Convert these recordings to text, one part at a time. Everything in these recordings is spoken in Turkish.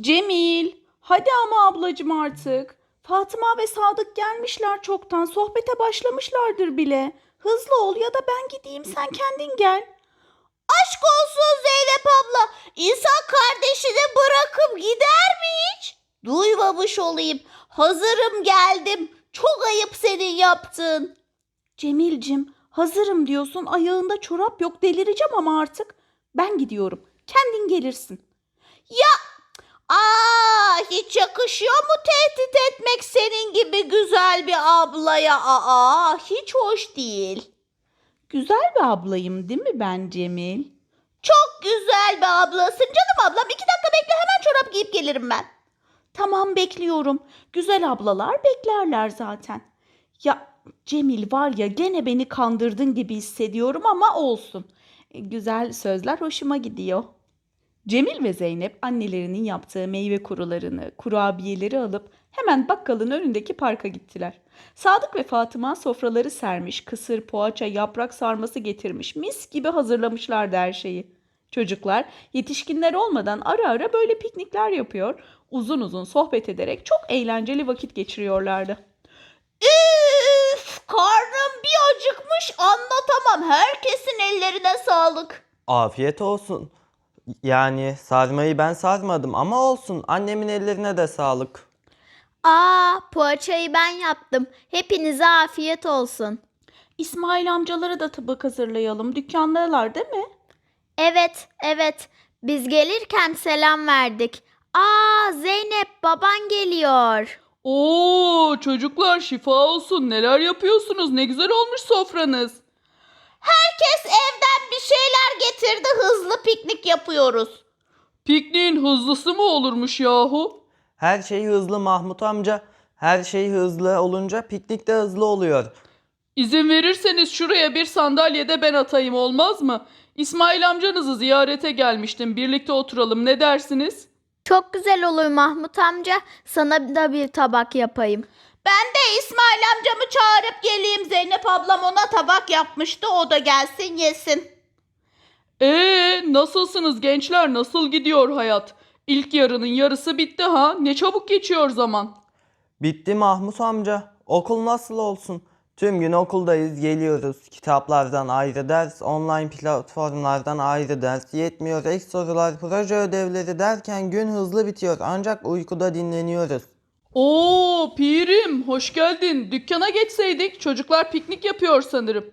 Cemil, hadi ama ablacım artık. Fatıma ve Sadık gelmişler çoktan. Sohbete başlamışlardır bile. Hızlı ol ya da ben gideyim sen kendin gel. Aşk olsun Zeynep abla. İnsan kardeşini bırakıp gider mi hiç? Duymamış olayım. Hazırım geldim. Çok ayıp senin yaptığın. Cemilcim, hazırım diyorsun. Ayağında çorap yok. Delireceğim ama artık. Ben gidiyorum. Kendin gelirsin. Aa, hiç yakışıyor mu tehdit etmek senin gibi güzel bir ablaya? Aa, hiç hoş değil. Güzel bir ablayım değil mi ben Cemil? Çok güzel bir ablasın canım ablam. İki dakika bekle hemen çorap giyip gelirim ben. Tamam bekliyorum. Güzel ablalar beklerler zaten. Ya Cemil var ya gene beni kandırdın gibi hissediyorum ama olsun. E, Güzel sözler hoşuma gidiyor. Cemil ve Zeynep annelerinin yaptığı meyve kurularını, kurabiyeleri alıp hemen bakkalın önündeki parka gittiler. Sadık ve Fatıma sofraları sermiş, kısır, poğaça, yaprak sarması getirmiş, mis gibi hazırlamışlardı her şeyi. Çocuklar yetişkinler olmadan ara ara böyle piknikler yapıyor, uzun uzun sohbet ederek çok eğlenceli vakit geçiriyorlardı. Üf, karnım bir acıkmış anlatamam. Herkesin ellerine sağlık. Afiyet olsun. Yani sarmayı ben sarmadım ama olsun. Annemin ellerine de sağlık. Aa, poğaçayı ben yaptım. Hepinize afiyet olsun. İsmail amcalara da tabak hazırlayalım. Dükkandalar değil mi? Evet, evet. Biz gelirken selam verdik. Aa, Zeynep baban geliyor. Oo çocuklar şifa olsun. Neler yapıyorsunuz? Ne güzel olmuş sofranız. Herkes evden bir şeyler getirdi. Hızlı piknik yapıyoruz. Pikniğin hızlısı mı olurmuş yahu? Her şey hızlı Mahmut amca. Her şey hızlı olunca piknik de hızlı oluyor. İzin verirseniz şuraya bir sandalye de ben atayım olmaz mı? İsmail amcanızı ziyarete gelmiştim. Birlikte oturalım. Ne dersiniz? Çok güzel olur Mahmut amca. Sana da bir tabak yapayım. Ben de İsmail amcamı çağırıp geleyim. Zeynep ablam ona tabak yapmıştı. O da gelsin yesin. Ee, nasılsınız gençler? Nasıl gidiyor hayat? İlk yarının yarısı bitti ha. Ne çabuk geçiyor zaman. Bitti Mahmut amca. Okul nasıl olsun? Tüm gün okuldayız, geliyoruz. Kitaplardan ayrı ders, online platformlardan ayrı ders. Yetmiyor ek sorular, proje ödevleri derken gün hızlı bitiyor. Ancak uykuda dinleniyoruz. Oo, pirim, hoş geldin. Dükkana geçseydik. Çocuklar piknik yapıyor sanırım.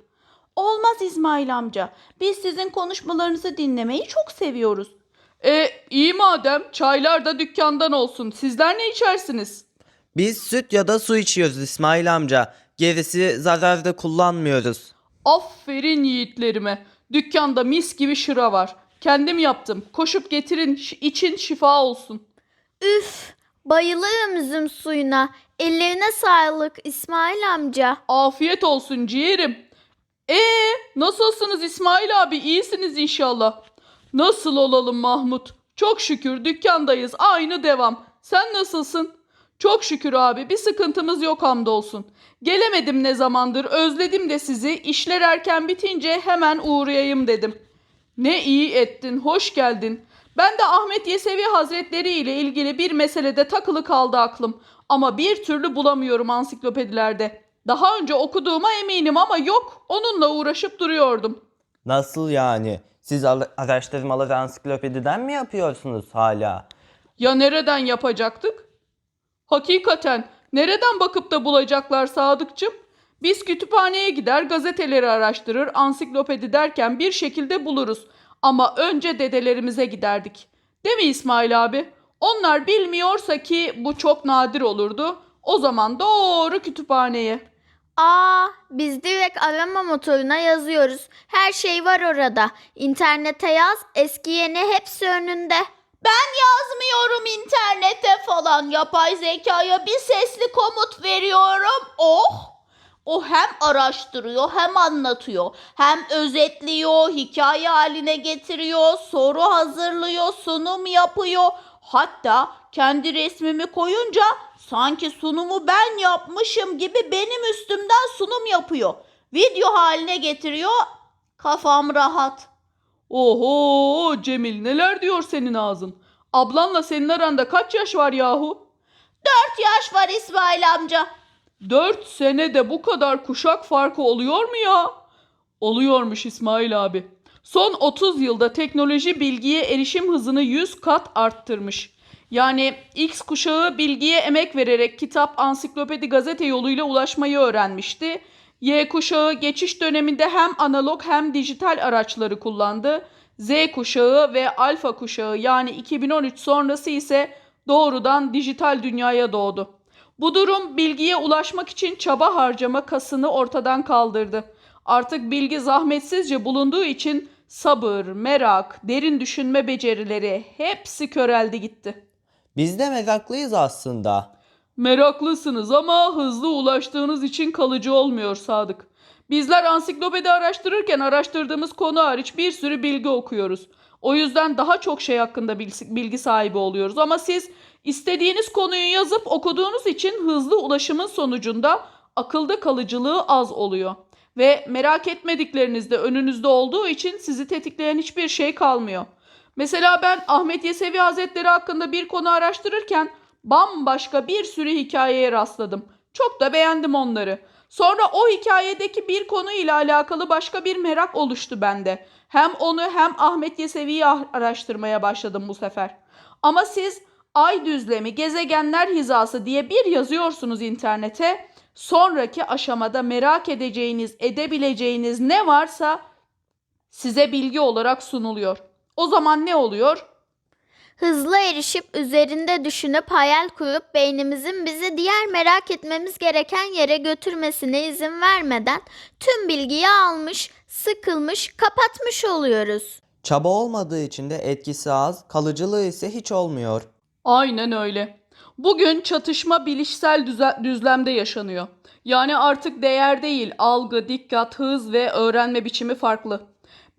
Olmaz İsmail amca. Biz sizin konuşmalarınızı dinlemeyi çok seviyoruz. E, iyi madem. Çaylar da dükkandan olsun. Sizler ne içersiniz? Biz süt ya da su içiyoruz İsmail amca. Gerisi zararda kullanmıyoruz. Aferin yiğitlerime. Dükkanda mis gibi şıra var. Kendim yaptım. Koşup getirin, ş- için şifa olsun. Üf, bayılırım üzüm suyuna. Ellerine sağlık İsmail amca. Afiyet olsun ciğerim. Ee, nasılsınız İsmail abi? İyisiniz inşallah. Nasıl olalım Mahmut? Çok şükür dükkandayız. Aynı devam. Sen nasılsın? Çok şükür abi. Bir sıkıntımız yok hamdolsun. Gelemedim ne zamandır. Özledim de sizi. İşler erken bitince hemen uğrayayım dedim. Ne iyi ettin. Hoş geldin. Ben de Ahmet Yesevi Hazretleri ile ilgili bir meselede takılı kaldı aklım. Ama bir türlü bulamıyorum ansiklopedilerde. Daha önce okuduğuma eminim ama yok. Onunla uğraşıp duruyordum. Nasıl yani? Siz ara- araştırmaları ansiklopediden mi yapıyorsunuz hala? Ya nereden yapacaktık? Hakikaten nereden bakıp da bulacaklar Sadıkçım? Biz kütüphaneye gider gazeteleri araştırır ansiklopedi derken bir şekilde buluruz. Ama önce dedelerimize giderdik. Değil mi İsmail abi? Onlar bilmiyorsa ki bu çok nadir olurdu. O zaman doğru kütüphaneye. Aa, biz direkt arama motoruna yazıyoruz. Her şey var orada. İnternete yaz, eski yeni hepsi önünde. Ben yazmıyorum internete falan. Yapay zekaya bir sesli komut veriyorum. Oh! O hem araştırıyor hem anlatıyor. Hem özetliyor, hikaye haline getiriyor, soru hazırlıyor, sunum yapıyor. Hatta kendi resmimi koyunca sanki sunumu ben yapmışım gibi benim üstümden sunum yapıyor. Video haline getiriyor. Kafam rahat. Oho Cemil neler diyor senin ağzın? Ablanla senin aranda kaç yaş var yahu? Dört yaş var İsmail amca. 4 senede bu kadar kuşak farkı oluyor mu ya? Oluyormuş İsmail abi. Son 30 yılda teknoloji bilgiye erişim hızını 100 kat arttırmış. Yani X kuşağı bilgiye emek vererek kitap, ansiklopedi, gazete yoluyla ulaşmayı öğrenmişti. Y kuşağı geçiş döneminde hem analog hem dijital araçları kullandı. Z kuşağı ve alfa kuşağı yani 2013 sonrası ise doğrudan dijital dünyaya doğdu. Bu durum bilgiye ulaşmak için çaba harcama kasını ortadan kaldırdı. Artık bilgi zahmetsizce bulunduğu için sabır, merak, derin düşünme becerileri hepsi köreldi gitti. Biz de meraklıyız aslında. Meraklısınız ama hızlı ulaştığınız için kalıcı olmuyor Sadık. Bizler ansiklopedi araştırırken araştırdığımız konu hariç bir sürü bilgi okuyoruz. O yüzden daha çok şey hakkında bilgi sahibi oluyoruz. Ama siz istediğiniz konuyu yazıp okuduğunuz için hızlı ulaşımın sonucunda akılda kalıcılığı az oluyor. Ve merak etmedikleriniz de önünüzde olduğu için sizi tetikleyen hiçbir şey kalmıyor. Mesela ben Ahmet Yesevi Hazretleri hakkında bir konu araştırırken bambaşka bir sürü hikayeye rastladım. Çok da beğendim onları. Sonra o hikayedeki bir konu ile alakalı başka bir merak oluştu bende. Hem onu hem Ahmet Yesevi'yi ah- araştırmaya başladım bu sefer. Ama siz ay düzlemi, gezegenler hizası diye bir yazıyorsunuz internete. Sonraki aşamada merak edeceğiniz, edebileceğiniz ne varsa size bilgi olarak sunuluyor. O zaman ne oluyor? Hızlı erişip üzerinde düşünüp hayal kurup beynimizin bizi diğer merak etmemiz gereken yere götürmesine izin vermeden tüm bilgiyi almış, sıkılmış, kapatmış oluyoruz. Çaba olmadığı için de etkisi az, kalıcılığı ise hiç olmuyor. Aynen öyle. Bugün çatışma bilişsel düzlemde yaşanıyor. Yani artık değer değil, algı, dikkat, hız ve öğrenme biçimi farklı.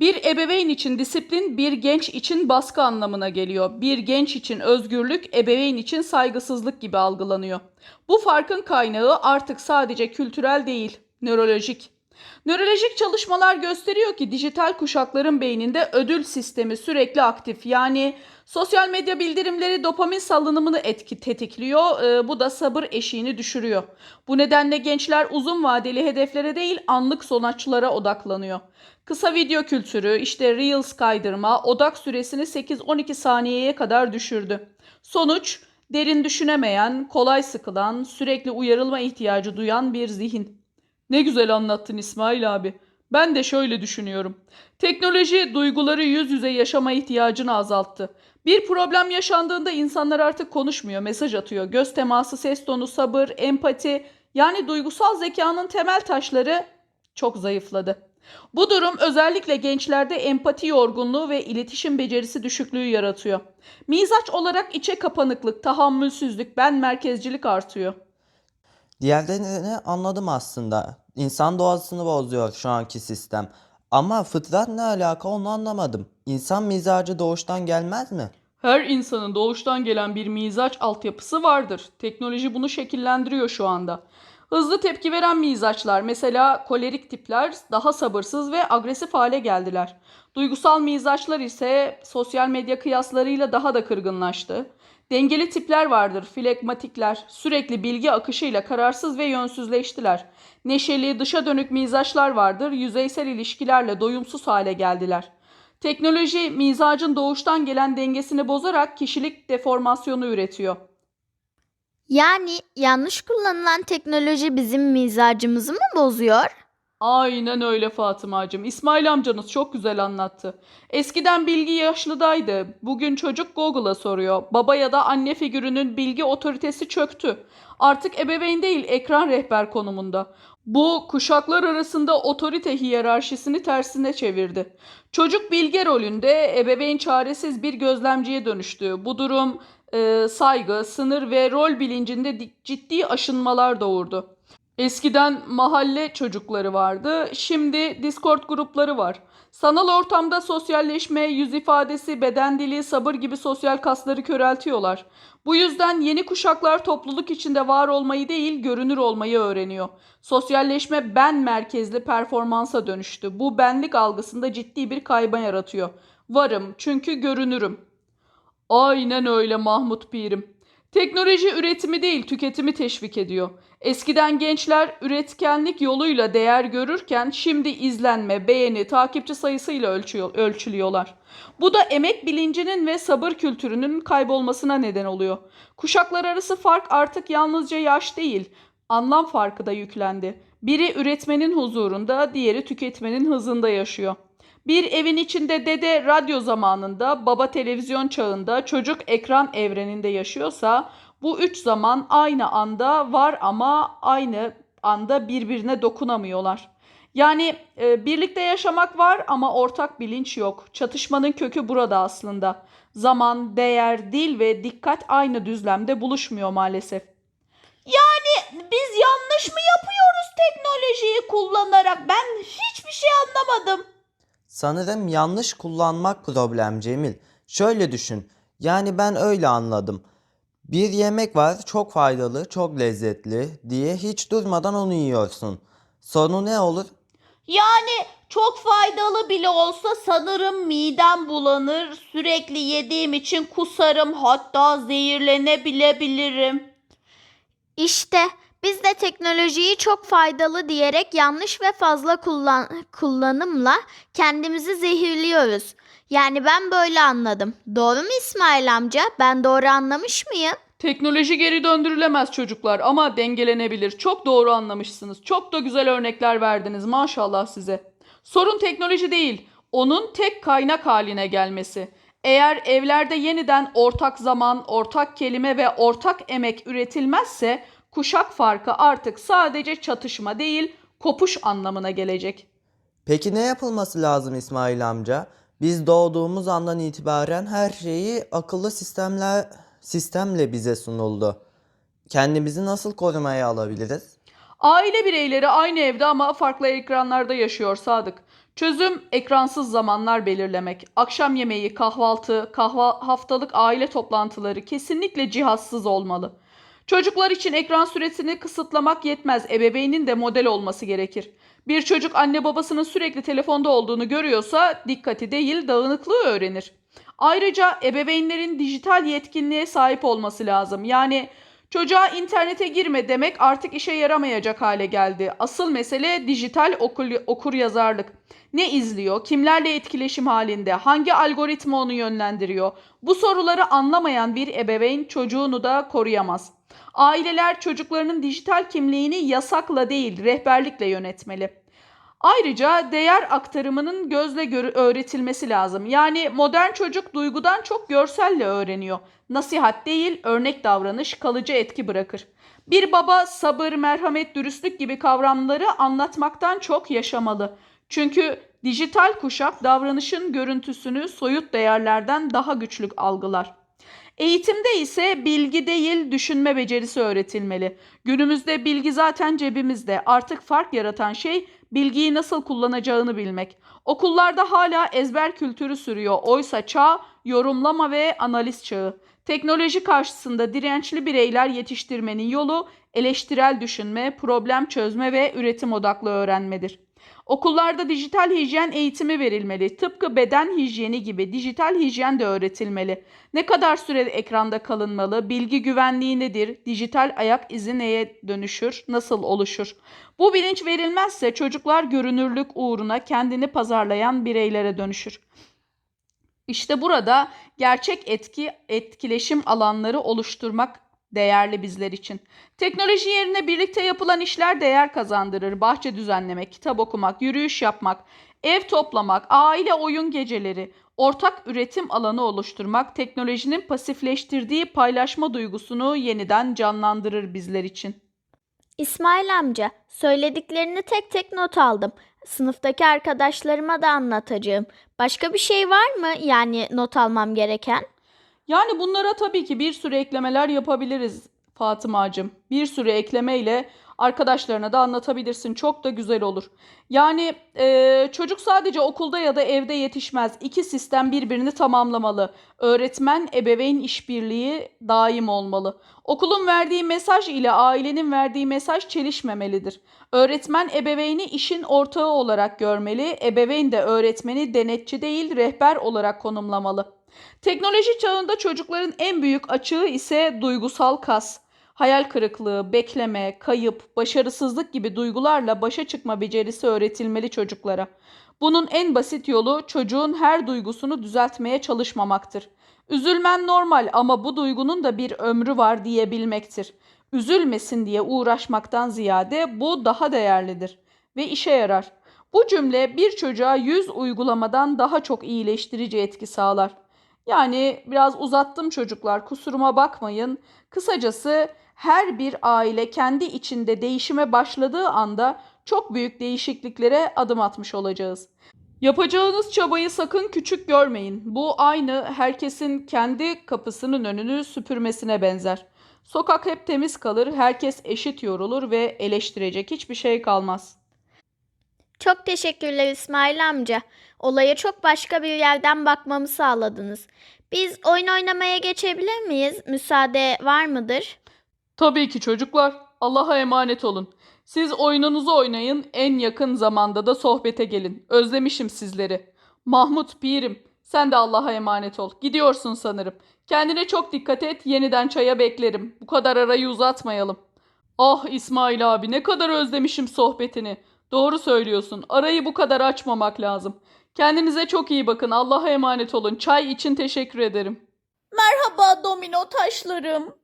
Bir ebeveyn için disiplin bir genç için baskı anlamına geliyor. Bir genç için özgürlük, ebeveyn için saygısızlık gibi algılanıyor. Bu farkın kaynağı artık sadece kültürel değil, nörolojik. Nörolojik çalışmalar gösteriyor ki dijital kuşakların beyninde ödül sistemi sürekli aktif. Yani sosyal medya bildirimleri dopamin salınımını etki tetikliyor. Ee, bu da sabır eşiğini düşürüyor. Bu nedenle gençler uzun vadeli hedeflere değil anlık sonuçlara odaklanıyor. Kısa video kültürü, işte Reels kaydırma odak süresini 8-12 saniyeye kadar düşürdü. Sonuç derin düşünemeyen, kolay sıkılan, sürekli uyarılma ihtiyacı duyan bir zihin. Ne güzel anlattın İsmail abi. Ben de şöyle düşünüyorum. Teknoloji duyguları yüz yüze yaşama ihtiyacını azalttı. Bir problem yaşandığında insanlar artık konuşmuyor, mesaj atıyor. Göz teması, ses tonu, sabır, empati yani duygusal zekanın temel taşları çok zayıfladı. Bu durum özellikle gençlerde empati yorgunluğu ve iletişim becerisi düşüklüğü yaratıyor. Mizaç olarak içe kapanıklık, tahammülsüzlük, ben merkezcilik artıyor. Diğerlerini anladım aslında. İnsan doğasını bozuyor şu anki sistem. Ama fıtrat ne alaka onu anlamadım. İnsan mizacı doğuştan gelmez mi? Her insanın doğuştan gelen bir mizaç altyapısı vardır. Teknoloji bunu şekillendiriyor şu anda. Hızlı tepki veren mizaçlar, mesela kolerik tipler daha sabırsız ve agresif hale geldiler. Duygusal mizaçlar ise sosyal medya kıyaslarıyla daha da kırgınlaştı. Dengeli tipler vardır, flegmatikler. Sürekli bilgi akışıyla kararsız ve yönsüzleştiler. Neşeli, dışa dönük mizaçlar vardır, yüzeysel ilişkilerle doyumsuz hale geldiler. Teknoloji mizacın doğuştan gelen dengesini bozarak kişilik deformasyonu üretiyor. Yani yanlış kullanılan teknoloji bizim mizacımızı mı bozuyor? Aynen öyle Fatımacığım. İsmail amcanız çok güzel anlattı. Eskiden bilgi yaşlıdaydı. Bugün çocuk Google'a soruyor. Baba ya da anne figürünün bilgi otoritesi çöktü. Artık ebeveyn değil ekran rehber konumunda. Bu kuşaklar arasında otorite hiyerarşisini tersine çevirdi. Çocuk bilge rolünde ebeveyn çaresiz bir gözlemciye dönüştü. Bu durum e, saygı, sınır ve rol bilincinde di- ciddi aşınmalar doğurdu. Eskiden mahalle çocukları vardı, şimdi Discord grupları var. Sanal ortamda sosyalleşme, yüz ifadesi, beden dili, sabır gibi sosyal kasları köreltiyorlar. Bu yüzden yeni kuşaklar topluluk içinde var olmayı değil, görünür olmayı öğreniyor. Sosyalleşme ben merkezli performansa dönüştü. Bu benlik algısında ciddi bir kayba yaratıyor. Varım çünkü görünürüm. Aynen öyle Mahmut Pirim. Teknoloji üretimi değil tüketimi teşvik ediyor. Eskiden gençler üretkenlik yoluyla değer görürken şimdi izlenme, beğeni, takipçi sayısıyla ölçüyor, ölçülüyorlar. Bu da emek bilincinin ve sabır kültürünün kaybolmasına neden oluyor. Kuşaklar arası fark artık yalnızca yaş değil, anlam farkı da yüklendi. Biri üretmenin huzurunda, diğeri tüketmenin hızında yaşıyor. Bir evin içinde dede radyo zamanında, baba televizyon çağında, çocuk ekran evreninde yaşıyorsa bu üç zaman aynı anda var ama aynı anda birbirine dokunamıyorlar. Yani e, birlikte yaşamak var ama ortak bilinç yok. Çatışmanın kökü burada aslında. Zaman, değer, dil ve dikkat aynı düzlemde buluşmuyor maalesef. Biz yanlış mı yapıyoruz teknolojiyi kullanarak? Ben hiçbir şey anlamadım. Sanırım yanlış kullanmak problem Cemil. Şöyle düşün. Yani ben öyle anladım. Bir yemek var çok faydalı, çok lezzetli diye hiç durmadan onu yiyorsun. Sonu ne olur? Yani çok faydalı bile olsa sanırım midem bulanır. Sürekli yediğim için kusarım hatta zehirlenebilebilirim. İşte biz de teknolojiyi çok faydalı diyerek yanlış ve fazla kullan kullanımla kendimizi zehirliyoruz. Yani ben böyle anladım. Doğru mu İsmail amca? Ben doğru anlamış mıyım? Teknoloji geri döndürülemez çocuklar ama dengelenebilir. Çok doğru anlamışsınız. Çok da güzel örnekler verdiniz maşallah size. Sorun teknoloji değil, onun tek kaynak haline gelmesi. Eğer evlerde yeniden ortak zaman, ortak kelime ve ortak emek üretilmezse kuşak farkı artık sadece çatışma değil, kopuş anlamına gelecek. Peki ne yapılması lazım İsmail amca? Biz doğduğumuz andan itibaren her şeyi akıllı sistemler sistemle bize sunuldu. Kendimizi nasıl korumaya alabiliriz? Aile bireyleri aynı evde ama farklı ekranlarda yaşıyor Sadık. Çözüm ekransız zamanlar belirlemek. Akşam yemeği, kahvaltı, kahva, haftalık aile toplantıları kesinlikle cihazsız olmalı. Çocuklar için ekran süresini kısıtlamak yetmez. Ebeveynin de model olması gerekir. Bir çocuk anne babasının sürekli telefonda olduğunu görüyorsa dikkati değil dağınıklığı öğrenir. Ayrıca ebeveynlerin dijital yetkinliğe sahip olması lazım. Yani Çocuğa internete girme demek artık işe yaramayacak hale geldi. Asıl mesele dijital okur, okur yazarlık. Ne izliyor, kimlerle etkileşim halinde, hangi algoritma onu yönlendiriyor? Bu soruları anlamayan bir ebeveyn çocuğunu da koruyamaz. Aileler çocuklarının dijital kimliğini yasakla değil, rehberlikle yönetmeli. Ayrıca değer aktarımının gözle öğretilmesi lazım. Yani modern çocuk duygudan çok görselle öğreniyor. Nasihat değil, örnek davranış kalıcı etki bırakır. Bir baba sabır, merhamet, dürüstlük gibi kavramları anlatmaktan çok yaşamalı. Çünkü dijital kuşak davranışın görüntüsünü soyut değerlerden daha güçlü algılar. Eğitimde ise bilgi değil düşünme becerisi öğretilmeli. Günümüzde bilgi zaten cebimizde. Artık fark yaratan şey bilgiyi nasıl kullanacağını bilmek. Okullarda hala ezber kültürü sürüyor. Oysa çağ yorumlama ve analiz çağı. Teknoloji karşısında dirençli bireyler yetiştirmenin yolu eleştirel düşünme, problem çözme ve üretim odaklı öğrenmedir. Okullarda dijital hijyen eğitimi verilmeli. Tıpkı beden hijyeni gibi dijital hijyen de öğretilmeli. Ne kadar süre ekranda kalınmalı? Bilgi güvenliği nedir? Dijital ayak izi neye dönüşür? Nasıl oluşur? Bu bilinç verilmezse çocuklar görünürlük uğruna kendini pazarlayan bireylere dönüşür. İşte burada gerçek etki etkileşim alanları oluşturmak değerli bizler için. Teknoloji yerine birlikte yapılan işler değer kazandırır. Bahçe düzenlemek, kitap okumak, yürüyüş yapmak, ev toplamak, aile oyun geceleri, ortak üretim alanı oluşturmak teknolojinin pasifleştirdiği paylaşma duygusunu yeniden canlandırır bizler için. İsmail amca, söylediklerini tek tek not aldım. Sınıftaki arkadaşlarıma da anlatacağım. Başka bir şey var mı yani not almam gereken? Yani bunlara tabii ki bir sürü eklemeler yapabiliriz Fatımacığım. Bir sürü eklemeyle arkadaşlarına da anlatabilirsin. Çok da güzel olur. Yani e, çocuk sadece okulda ya da evde yetişmez. İki sistem birbirini tamamlamalı. Öğretmen ebeveyn işbirliği daim olmalı. Okulun verdiği mesaj ile ailenin verdiği mesaj çelişmemelidir. Öğretmen ebeveyni işin ortağı olarak görmeli. Ebeveyn de öğretmeni denetçi değil rehber olarak konumlamalı. Teknoloji çağında çocukların en büyük açığı ise duygusal kas. Hayal kırıklığı, bekleme, kayıp, başarısızlık gibi duygularla başa çıkma becerisi öğretilmeli çocuklara. Bunun en basit yolu çocuğun her duygusunu düzeltmeye çalışmamaktır. Üzülmen normal ama bu duygunun da bir ömrü var diyebilmektir. Üzülmesin diye uğraşmaktan ziyade bu daha değerlidir ve işe yarar. Bu cümle bir çocuğa 100 uygulamadan daha çok iyileştirici etki sağlar. Yani biraz uzattım çocuklar kusuruma bakmayın. Kısacası her bir aile kendi içinde değişime başladığı anda çok büyük değişikliklere adım atmış olacağız. Yapacağınız çabayı sakın küçük görmeyin. Bu aynı herkesin kendi kapısının önünü süpürmesine benzer. Sokak hep temiz kalır, herkes eşit yorulur ve eleştirecek hiçbir şey kalmaz. Çok teşekkürler İsmail amca. Olaya çok başka bir yerden bakmamı sağladınız. Biz oyun oynamaya geçebilir miyiz? Müsaade var mıdır? Tabii ki çocuklar. Allah'a emanet olun. Siz oyununuzu oynayın, en yakın zamanda da sohbete gelin. Özlemişim sizleri. Mahmut Pirim, sen de Allah'a emanet ol. Gidiyorsun sanırım. Kendine çok dikkat et, yeniden çaya beklerim. Bu kadar arayı uzatmayalım. Ah İsmail abi ne kadar özlemişim sohbetini. Doğru söylüyorsun. Arayı bu kadar açmamak lazım. Kendinize çok iyi bakın. Allah'a emanet olun. Çay için teşekkür ederim. Merhaba domino taşlarım.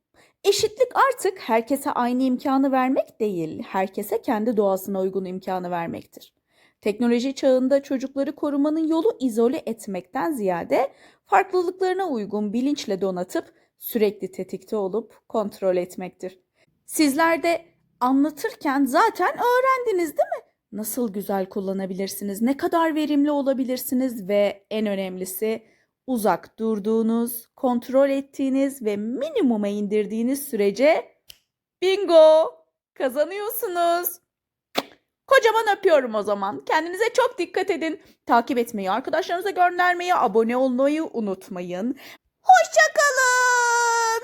Eşitlik artık herkese aynı imkanı vermek değil, herkese kendi doğasına uygun imkanı vermektir. Teknoloji çağında çocukları korumanın yolu izole etmekten ziyade farklılıklarına uygun bilinçle donatıp sürekli tetikte olup kontrol etmektir. Sizler de anlatırken zaten öğrendiniz değil mi? Nasıl güzel kullanabilirsiniz, ne kadar verimli olabilirsiniz ve en önemlisi uzak durduğunuz, kontrol ettiğiniz ve minimuma indirdiğiniz sürece bingo kazanıyorsunuz. Kocaman öpüyorum o zaman. Kendinize çok dikkat edin. Takip etmeyi, arkadaşlarınıza göndermeyi, abone olmayı unutmayın. Hoşçakalın.